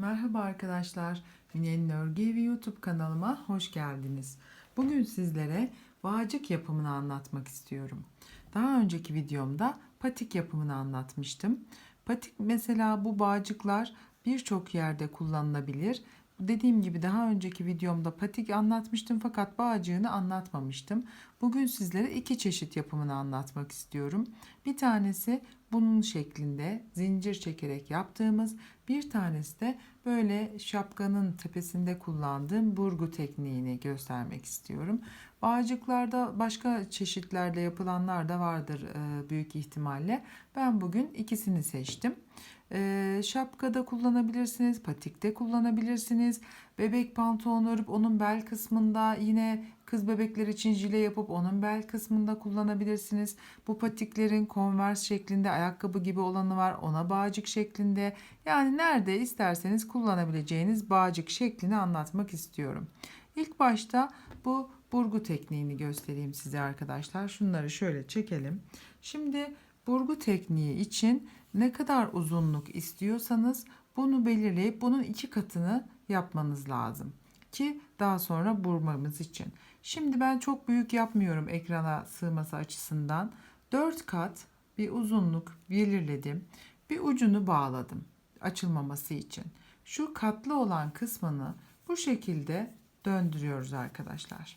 Merhaba arkadaşlar. Mine'nin Örgü YouTube kanalıma hoş geldiniz. Bugün sizlere bağcık yapımını anlatmak istiyorum. Daha önceki videomda patik yapımını anlatmıştım. Patik mesela bu bağcıklar birçok yerde kullanılabilir. Dediğim gibi daha önceki videomda patik anlatmıştım fakat bağcığını anlatmamıştım. Bugün sizlere iki çeşit yapımını anlatmak istiyorum. Bir tanesi bunun şeklinde zincir çekerek yaptığımız, bir tanesi de böyle şapkanın tepesinde kullandığım burgu tekniğini göstermek istiyorum. Bağcıklarda başka çeşitlerle yapılanlar da vardır e, büyük ihtimalle. Ben bugün ikisini seçtim. E, şapkada kullanabilirsiniz, patikte kullanabilirsiniz. Bebek pantolon örüp onun bel kısmında yine kız bebekler için jile yapıp onun bel kısmında kullanabilirsiniz. Bu patiklerin konvers şeklinde ayakkabı gibi olanı var. Ona bağcık şeklinde. Yani nerede isterseniz kullanabileceğiniz bağcık şeklini anlatmak istiyorum. İlk başta bu burgu tekniğini göstereyim size arkadaşlar. Şunları şöyle çekelim. Şimdi burgu tekniği için ne kadar uzunluk istiyorsanız bunu belirleyip bunun iki katını yapmanız lazım ki daha sonra burmamız için. Şimdi ben çok büyük yapmıyorum ekrana sığması açısından. 4 kat bir uzunluk belirledim. Bir ucunu bağladım açılmaması için. Şu katlı olan kısmını bu şekilde döndürüyoruz arkadaşlar.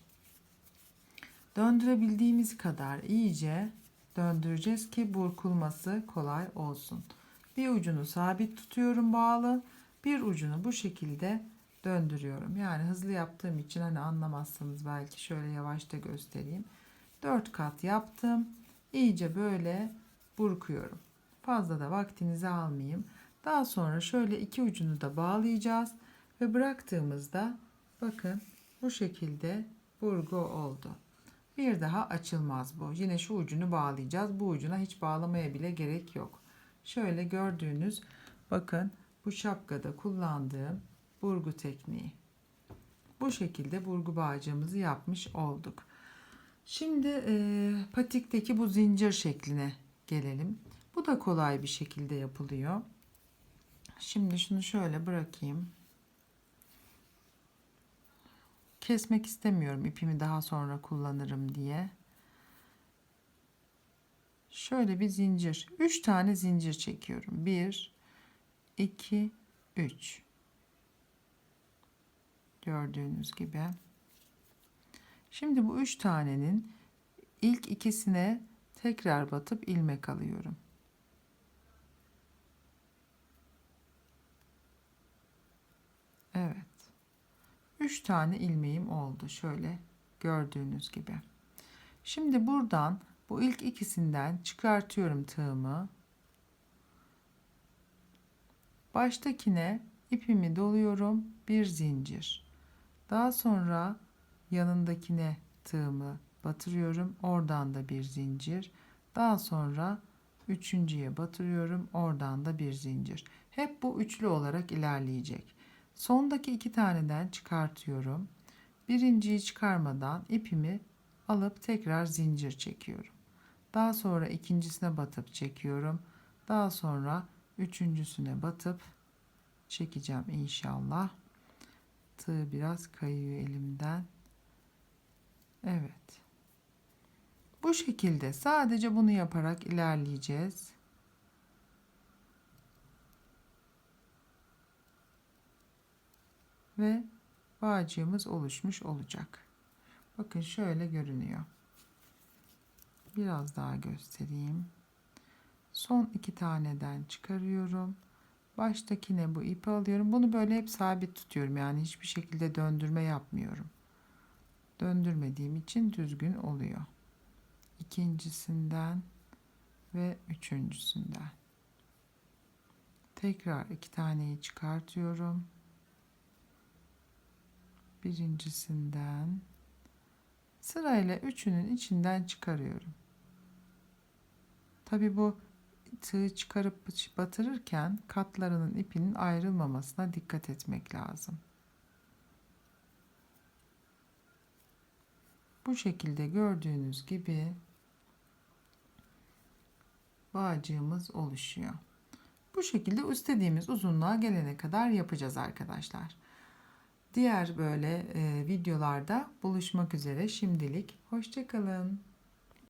Döndürebildiğimiz kadar iyice döndüreceğiz ki burkulması kolay olsun. Bir ucunu sabit tutuyorum bağlı. Bir ucunu bu şekilde döndürüyorum. Yani hızlı yaptığım için hani anlamazsanız belki şöyle yavaş da göstereyim. 4 kat yaptım. İyice böyle burkuyorum. Fazla da vaktinizi almayayım. Daha sonra şöyle iki ucunu da bağlayacağız ve bıraktığımızda bakın bu şekilde burgu oldu. Bir daha açılmaz bu. Yine şu ucunu bağlayacağız. Bu ucuna hiç bağlamaya bile gerek yok. Şöyle gördüğünüz bakın bu şapkada kullandığım burgu tekniği. Bu şekilde burgu bağcığımızı yapmış olduk. Şimdi e, patikteki bu zincir şekline gelelim. Bu da kolay bir şekilde yapılıyor. Şimdi şunu şöyle bırakayım. Kesmek istemiyorum ipimi daha sonra kullanırım diye. Şöyle bir zincir. 3 tane zincir çekiyorum. 1 2 3 Gördüğünüz gibi. Şimdi bu üç tanenin ilk ikisine tekrar batıp ilmek alıyorum. Evet. Üç tane ilmeğim oldu. Şöyle gördüğünüz gibi. Şimdi buradan bu ilk ikisinden çıkartıyorum tığımı. Baştakine ipimi doluyorum. Bir zincir. Daha sonra yanındakine tığımı batırıyorum. Oradan da bir zincir. Daha sonra üçüncüye batırıyorum. Oradan da bir zincir. Hep bu üçlü olarak ilerleyecek. Sondaki iki taneden çıkartıyorum. Birinciyi çıkarmadan ipimi alıp tekrar zincir çekiyorum. Daha sonra ikincisine batıp çekiyorum. Daha sonra üçüncüsüne batıp çekeceğim inşallah. Tığ biraz kayıyor elimden. Evet. Bu şekilde sadece bunu yaparak ilerleyeceğiz. Ve bağcığımız oluşmuş olacak. Bakın şöyle görünüyor. Biraz daha göstereyim. Son iki taneden çıkarıyorum. Baştakine bu ipi alıyorum. Bunu böyle hep sabit tutuyorum. Yani hiçbir şekilde döndürme yapmıyorum. Döndürmediğim için düzgün oluyor. İkincisinden ve üçüncüsünden. Tekrar iki taneyi çıkartıyorum. Birincisinden sırayla üçünün içinden çıkarıyorum. Tabi bu tığı çıkarıp batırırken katlarının ipinin ayrılmamasına dikkat etmek lazım. Bu şekilde gördüğünüz gibi bağcığımız oluşuyor. Bu şekilde istediğimiz uzunluğa gelene kadar yapacağız arkadaşlar. Diğer böyle e, videolarda buluşmak üzere şimdilik. Hoşçakalın.